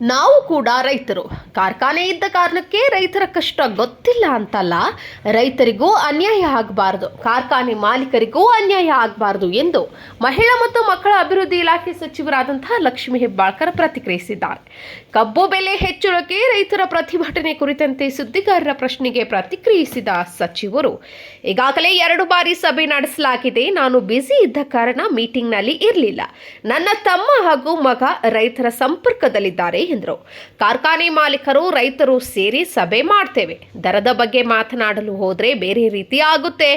ನಾವು ಕೂಡ ರೈತರು. ಕಾರ್ಖಾನೆ ಇದ್ದ ಕಾರಣಕ್ಕೆ ರೈತರ ಕಷ್ಟ ಗೊತ್ತಿಲ್ಲ ಅಂತಲ್ಲ, ರೈತರಿಗೂ ಅನ್ಯಾಯ ಆಗಬಾರದು, ಕಾರ್ಖಾನೆ ಮಾಲೀಕರಿಗೂ ಅನ್ಯಾಯ ಆಗಬಾರದು ಎಂದು ಮಹಿಳಾ ಮತ್ತು ಮಕ್ಕಳ ಅಭಿವೃದ್ಧಿ ಇಲಾಖೆ ಸಚಿವರಾದಂತಹ ಲಕ್ಷ್ಮೀ ಹೆಬ್ಬಾಳ್ಕರ್ ಪ್ರತಿಕ್ರಿಯಿಸಿದ್ದಾರೆ. ಕಬ್ಬು ಬೆಲೆ ಹೆಚ್ಚಳಕ್ಕೆ ರೈತರ ಪ್ರತಿಭಟನೆ ಕುರಿತಂತೆ ಸುದ್ದಿಗಾರರ ಪ್ರಶ್ನೆಗೆ ಪ್ರತಿಕ್ರಿಯಿಸಿದ ಸಚಿವರು, ಈಗಾಗಲೇ ಎರಡು ಬಾರಿ ಸಭೆ ನಡೆಸಲಾಗಿದೆ, ನಾನು ಬ್ಯುಸಿ ಇದ್ದ ಕಾರಣ ಮೀಟಿಂಗ್ನಲ್ಲಿ ಇರಲಿಲ್ಲ. ನನ್ನ ತಮ್ಮ ಹಾಗೂ ಮಗ ರೈತರ ಸಂಪರ್ಕದಲ್ಲಿದ್ದಾರೆ ಎಂದರು. ಕಾರ್ಖಾನೆ ಮಾಲೀಕರು ರೈತರು ಸೇರಿ ಸಭೆ ಮಾಡ್ತೇವೆ. ದರದ ಬಗ್ಗೆ ಮಾತನಾಡಲು ಹೋದರೆ ಬೇರೆ ರೀತಿ ಆಗುತ್ತೆ.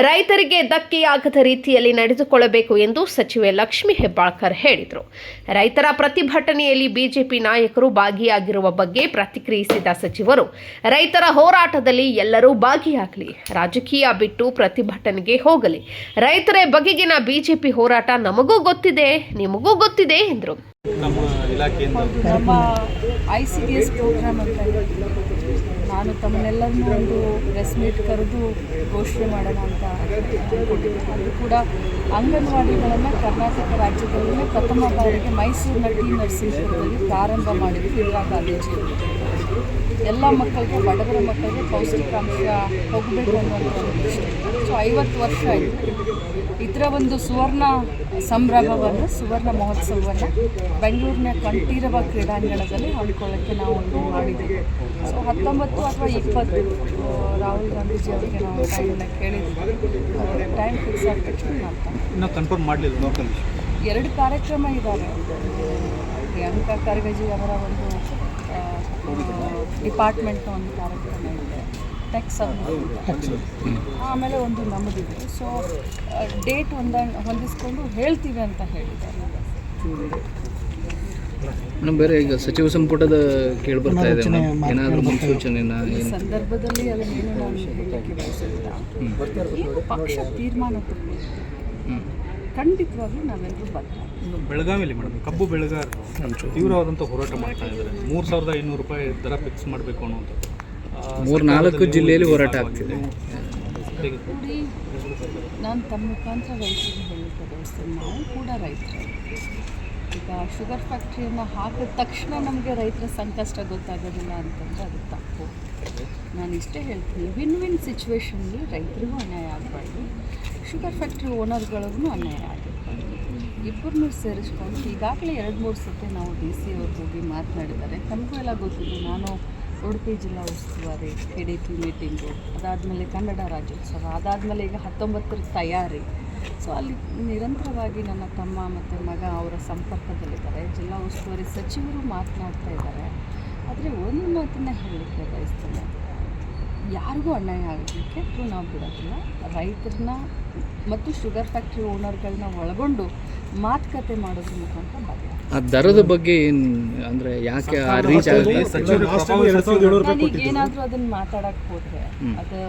ರೈತರಿಗೆ ಧಕ್ಕೆಯಾಗದ ರೀತಿಯಲ್ಲಿ ನಡೆದುಕೊಳ್ಳಬೇಕು ಎಂದು ಸಚಿವೆ ಲಕ್ಷ್ಮಿ ಹೆಬ್ಬಾಳ್ಕರ್ ಹೇಳಿದರು. ರೈತರ ಪ್ರತಿಭಟನೆಯಲ್ಲಿ ಬಿಜೆಪಿ ನಾಯಕರು ಭಾಗಿಯಾಗಿರುವ ಬಗ್ಗೆ ಪ್ರತಿಕ್ರಿಯಿಸಿದ ಸಚಿವರು, ರೈತರ ಹೋರಾಟದಲ್ಲಿ ಎಲ್ಲರೂ ಭಾಗಿಯಾಗಲಿ, ರಾಜಕೀಯ ಬಿಟ್ಟು ಪ್ರತಿಭಟನೆಗೆ ಹೋಗಲಿ. ರೈತರ ಬಗೆಗಿನ ಬಿಜೆಪಿ ಹೋರಾಟ ನಮಗೂ ಗೊತ್ತಿದೆ, ನಿಮಗೂ ಗೊತ್ತಿದೆ, ಎಂದರು. ನಮ್ಮ ಇಲಾಖೆಯಿಂದ? ನಮ್ಮ I C D S program ಅಂತ ನಾನು ತಮ್ಮನ್ನೆಲ್ಲರನ್ನೂ ಒಂದು ಪ್ರೆಸ್ ಮೀಟ್ ಕರೆದು ಘೋಷಣೆ ಮಾಡೋಣ ಅಂತ ಅದು ಕೂಡ ಅಂಗನವಾಡಿಗಳನ್ನು ಕರ್ನಾಟಕ ರಾಜ್ಯದಲ್ಲೇ ಪ್ರಥಮ ಬಾರಿಗೆ ಮೈಸೂರಿನ ಟಿ ನರಸೀಪುರದಲ್ಲಿ ಪ್ರಾರಂಭ ಮಾಡಿದ್ದು ಇಂದಿರಾ ಎಲ್ಲ ಮಕ್ಕಳಿಗೂ ಬಡವರ ಮಕ್ಕಳಿಗೆ ಪೌಷ್ಟಿಕಾಂಶ ಹೋಗಬೇಕು ಅನ್ನೋದು ಒಂದು ಸೊ ಐವತ್ತು ವರ್ಷ ಆಯಿತು. ಇದರ ಒಂದು ಸುವರ್ಣ ಸಂಭ್ರಮವನ್ನು ಸುವರ್ಣ ಮಹೋತ್ಸವವನ್ನು ಬೆಂಗಳೂರಿನ ಕಂಠೀರವ ಕ್ರೀಡಾಂಗಣದಲ್ಲಿ ಹಮ್ಮಿಕೊಳ್ಳೋಕ್ಕೆ ನಾವು ಒಂದು ಮಾಡಿದ್ದೀವಿ. ಸೊ ಹತ್ತೊಂಬತ್ತು ಅಥವಾ ಇಪ್ಪತ್ತು ರಾಹುಲ್ ಗಾಂಧೀಜಿ ಅವರಿಗೆ ನಾವು ಟೈಮನ್ನ ಕೇಳಿದ್ವಿ. ಟೈಮ್ ಫಿಕ್ಸ್ ಆದ ತಕ್ಷಣ ಮಾಡ್ತಾರೆ ಕನ್ಫರ್ಮ್ ಮಾಡಲಿಲ್ಲ ಎರಡು ಕಾರ್ಯಕ್ರಮ ಇದ್ದಾವೆ ಪ್ರಿಯಾಂಕಾ ಖರ್ಗೆಜಿ ಅವರ ಒಂದು ಡಿಪಾರ್ಟ್ಮೆಂಟ್ನ ಒಂದು ಕಾರ್ಯಕ್ರಮ ಇದೆ. ಟೆಕ್ ಸಬ್ಮಿಟ್ ಆಮೇಲೆ ಒಂದು ನಮ್ಮದಿದೆ. ಸೊ ಡೇಟ್ ಹೊಂದ ಹೊಂದಿಸ್ಕೊಂಡು ಹೇಳ್ತೀವಿ ಅಂತ ಹೇಳಿದ್ದಾರೆ. ಮೇಡಮ್ ಬೇರೆ ಈಗ ಸಚಿವ ಸಂಪುಟದ ಕೇಳಿ ಬರ್ತಾ ಇದೆ. ಏನಾದರೂ ಮುನ್ಸೂಚನೆನ ಈ ಸಂದರ್ಭದಲ್ಲಿ ಅದನ್ನೇನು ನಾನು ಹೇಳಲಿಕ್ಕೆ ಬಯಸೋದಿಲ್ಲ ಈಗ ಪಕ್ಷ ತೀರ್ಮಾನ ತಗೊಳ್ಳುತ್ತೆ ಹ್ಞೂ ಖಂಡಿತವಾಗ್ಲೂ ನಾವೆಲ್ಲರೂ ಬದ್ಧ ಇನ್ನು ಬೆಳಗಾವಿಯಲ್ಲಿ ಮೇಡಮ್ ಕಬ್ಬು ಬೆಳೆಗಾರರು ತೀವ್ರವಾದಂಥ ಹೋರಾಟ ಮಾಡ್ತಾ ಇದ್ದಾರೆ. ಮೂರು ಸಾವಿರದ ಐನೂರು ರೂಪಾಯಿ ದರ ಫಿಕ್ಸ್ ಮಾಡಬೇಕು ಅನ್ನುವಂಥದ್ದು. ಮೂರು ನಾಲ್ಕು ಜಿಲ್ಲೆಯಲ್ಲಿ ಹೋರಾಟ ಆಗ್ತಿದೆ. ನೋಡಿ ನಾನು ತಮ್ಮ ಮುಖಾಂತರ ರೈತರಿಗೆ ಹೇಳಲಿಕ್ಕೆ ಬಯಸ್ತೇನೆ ನಾವು ಕೂಡ ರೈತರು. ಈಗ ಶುಗರ್ ಫ್ಯಾಕ್ಟ್ರಿಯನ್ನು ಹಾಕಿದ ತಕ್ಷಣ ನಮಗೆ ರೈತರ ಸಂಕಷ್ಟ ಗೊತ್ತಾಗೋದಿಲ್ಲ ಅಂತಂದರೆ ಅದು ತಪ್ಪು. ನಾನು ಇಷ್ಟೇ ಹೇಳ್ತೀನಿ. ವಿನ್ ವಿನ್ ಸಿಚುವೇಶನ್ಲಿ ರೈತರಿಗೂ ಅನ್ಯಾಯ ಆಗಬಾರ್ದು. ಶುಗರ್ ಫ್ಯಾಕ್ಟ್ರಿ ಓನರ್ಗಳಿಗೂ ಅನ್ಯಾಯ ಆಗಿರ್ತಾರೆ ಇಬ್ಬರನ್ನೂ ಸೇರಿಸ್ಕೊಂಡು ಈಗಾಗಲೇ ಎರಡು, ಮೂರು ಸತಿ ನಾವು ಡಿ ಸಿ ಅವ್ರಿಗೆ ಹೋಗಿ ಮಾತನಾಡಿದ್ದಾರೆ. ತಮಗೂ ಎಲ್ಲ ಗೊತ್ತಿದೆ. ನಾನು ಉಡುಪಿ ಜಿಲ್ಲಾ ಉಸ್ತುವಾರಿ ಕೆ ಡಿ ಪಿ ಮೀಟಿಂಗು, ಅದಾದಮೇಲೆ ಕನ್ನಡ ರಾಜ್ಯೋತ್ಸವ, ಅದಾದಮೇಲೆ ಈಗ ಹತ್ತೊಂಬತ್ತರ ತಯಾರಿ. ಸೊ ಅಲ್ಲಿ ನಿರಂತರವಾಗಿ ನನ್ನ ತಮ್ಮ ಮತ್ತು ಮಗ ಅವರ ಸಂಪರ್ಕದಲ್ಲಿದ್ದಾರೆ. ಜಿಲ್ಲಾ ಉಸ್ತುವಾರಿ ಸಚಿವರು ಮಾತನಾಡ್ತಾ ಇದ್ದಾರೆ. ಆದರೆ ಒಂದು ಮಾತನ್ನ ಹೇಳಲಿಕ್ಕೆ ಬಯಸ್ತೇನೆ. ಯಾರಿಗೂ ಅನ್ಯಾಯ ಆಗಲಿಕ್ಕೆ ನಾವು ಬಿಡೋದಿಲ್ಲ. ರೈತರನ್ನ ಮತ್ತು ಶುಗರ್ ಫ್ಯಾಕ್ಟ್ರಿ ಓನರ್ಗಳನ್ನ ಒಳಗೊಂಡು ಮಾತುಕತೆ ಮಾಡೋದ್ರ ಮುಖಾಂತರ ಬದಲಾವಣೆ ಆ ದರದ ಬಗ್ಗೆ ಏನು ಅಂದರೆ ಯಾಕೆ ಆ ರೀಚ್ ಆಗುತ್ತೆ ಏನಾದರೂ ಅದನ್ನ ಮಾತಾಡಕ್ಕೆ ಹೋದರೆ ಅದು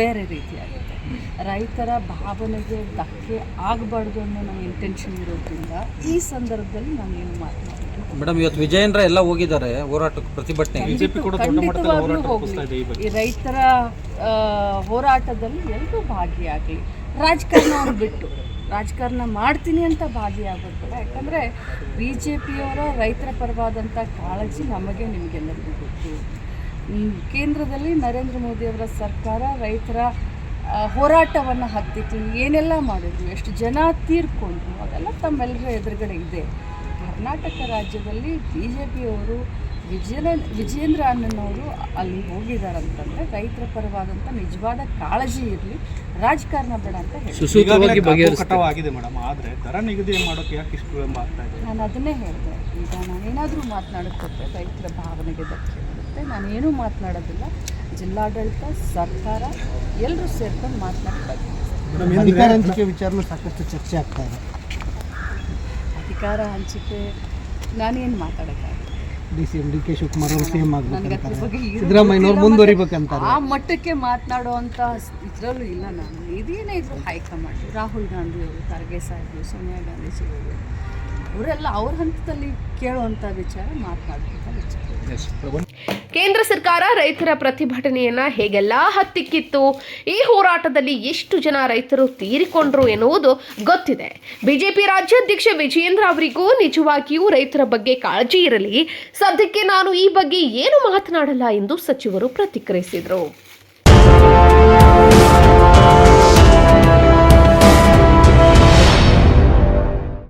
ಬೇರೆ ರೀತಿಯಾಗುತ್ತೆ. ರೈತರ ಭಾವನೆಗೆ ಧಕ್ಕೆ ಆಗಬಾರ್ದು ಅನ್ನೋ ನಮ್ಮ ಇಂಟೆನ್ಷನ್ ಇರೋದ್ರಿಂದ ಈ ಸಂದರ್ಭದಲ್ಲಿ ನಾನು ಏನು ಮಾತಾಡ್ತೀನಿ ಮೇಡಮ್ ಇವತ್ತು ವಿಜಯೇಂದ್ರ ಎಲ್ಲ ಹೋಗಿದ್ದಾರೆ ಹೋರಾಟಕ್ಕೆ ಪ್ರತಿಭಟನೆ ರೈತರ ಹೋರಾಟದಲ್ಲಿ ಎಲ್ಲರೂ ಭಾಗಿಯಾಗಲಿ. ರಾಜಕಾರಣ ಬಿಟ್ಟು. ರಾಜಕಾರಣ ಮಾಡ್ತೀನಿ ಅಂತ ಭಾಗಿಯಾಗಬೇಕಲ್ಲ ಯಾಕಂದರೆ ಬಿ ಜೆ ಪಿಯವರ ರೈತರ ಪರವಾದಂಥ ಕಾಳಜಿ ನಮಗೆ ನಿಮಗೆಲ್ಲರಿಗೂ ಗೊತ್ತು. ಕೇಂದ್ರದಲ್ಲಿ ನರೇಂದ್ರ ಮೋದಿಯವರ ಸರ್ಕಾರ ರೈತರ ಹೋರಾಟವನ್ನು ಹತ್ತಿತ್ತು. ಏನೆಲ್ಲ ಮಾಡಿದ್ರು? ಎಷ್ಟು ಜನ ತೀರ್ಕೊಂಡ್ರು? ಅದೆಲ್ಲ ತಮ್ಮೆಲ್ಲರ ಎದುರುಗಡೆ ಇದೆ. ಕರ್ನಾಟಕ ರಾಜ್ಯದಲ್ಲಿ ಬಿ ಜೆ ಪಿಯವರು ವಿಜಯನ ವಿಜೇಂದ್ರ ಅಣ್ಣನವರು ಅಲ್ಲಿ ಹೋಗಿದ್ದಾರಂತಂದರೆ ರೈತರ ಪರವಾದಂಥ ನಿಜವಾದ ಕಾಳಜಿ ಇರಲಿ ರಾಜಕಾರಣ ಬೇಡ ಅಂತ ಹೇಳಿ. ಆಗಿದೆ ಮೇಡಮ್ ಆದರೆ ದರ ನಿಗದಿ ಮಾಡೋಕೆ ಯಾಕೆ ಇಷ್ಟು ವಿಳಂಬ ಆಗ್ತಾ ಇದೆ? ನಾನು ಅದನ್ನೇ ಹೇಳಿದೆ. ಈಗ ನಾನೇನಾದರೂ ಮಾತನಾಡುತ್ತೆ ರೈತರ ಭಾವನೆಗೆ ಧಕ್ಕೆ ಬರುತ್ತೆ ನಾನೇನು ಮಾತನಾಡೋದಿಲ್ಲ. ಜಿಲ್ಲಾಡಳಿತ ಸರ್ಕಾರ ಎಲ್ಲರೂ ಸೇರ್ಕೊಂಡು ಮಾತನಾಡ್ತಾ ಅಧಿಕಾರ ಹಂಚಿಕೆ ವಿಚಾರನೂ ಸಾಕಷ್ಟು ಚರ್ಚೆ ಆಗ್ತಾ ಇದೆ. ಅಧಿಕಾರ ಹಂಚಿಕೆ ನಾನೇನು ಮಾತಾಡೋಕ್ಕಾಗಲ್ಲ. D C M D K Shivakumar ಅವರು ನನಗೆ ಅದ್ರ ಆಗ್ಬೇಕಂತಾರೆ ಸಿದ್ದರಾಮಯ್ಯನವ್ರು ಮುಂದುವರಿಬೇಕಂತಾರೆ. ಆ ಮಟ್ಟಕ್ಕೆ ಮಾತನಾಡುವಂಥ ಇದರಲ್ಲೂ ಇಲ್ಲ ನಾನು. ಇದೇನೇ ಇದ್ರು ಹೈಕಮಾಂಡ್. ರಾಹುಲ್ ಗಾಂಧಿ ಅವರು ಖರ್ಗೆ ಸಾಹೇಬರು ಸೋನಿಯಾ ಗಾಂಧೀಜಿಯವರು ಅವರೆಲ್ಲ ಅವ್ರ ಹಂತದಲ್ಲಿ ಕೇಳುವಂಥ ವಿಚಾರ ಮಾತನಾಡುವಂಥ ವಿಚಾರ. ಕೇಂದ್ರ ಸರ್ಕಾರ ರೈತರ ಪ್ರತಿಭಟನೆಯನ್ನ ಹೇಗೆಲ್ಲ ಹತ್ತಿಕ್ಕಿತ್ತು? ಈ ಹೋರಾಟದಲ್ಲಿ ಎಷ್ಟು ಜನ ರೈತರು ತೀರಿಕೊಂಡ್ರು ಎನ್ನುವುದು ಗೊತ್ತಿದೆ. ಬಿಜೆಪಿ ರಾಜ್ಯಾಧ್ಯಕ್ಷ ವಿಜಯೇಂದ್ರ ಅವರಿಗೂ ನಿಜವಾಗಿಯೂ ರೈತರ ಬಗ್ಗೆ ಕಾಳಜಿ ಇರಲಿ. ಸದ್ಯಕ್ಕೆ ನಾನು ಈ ಬಗ್ಗೆ ಏನು ಮಾತನಾಡಲ್ಲ ಎಂದು ಸಚಿವರು ಪ್ರತಿಕ್ರಿಯಿಸಿದರು.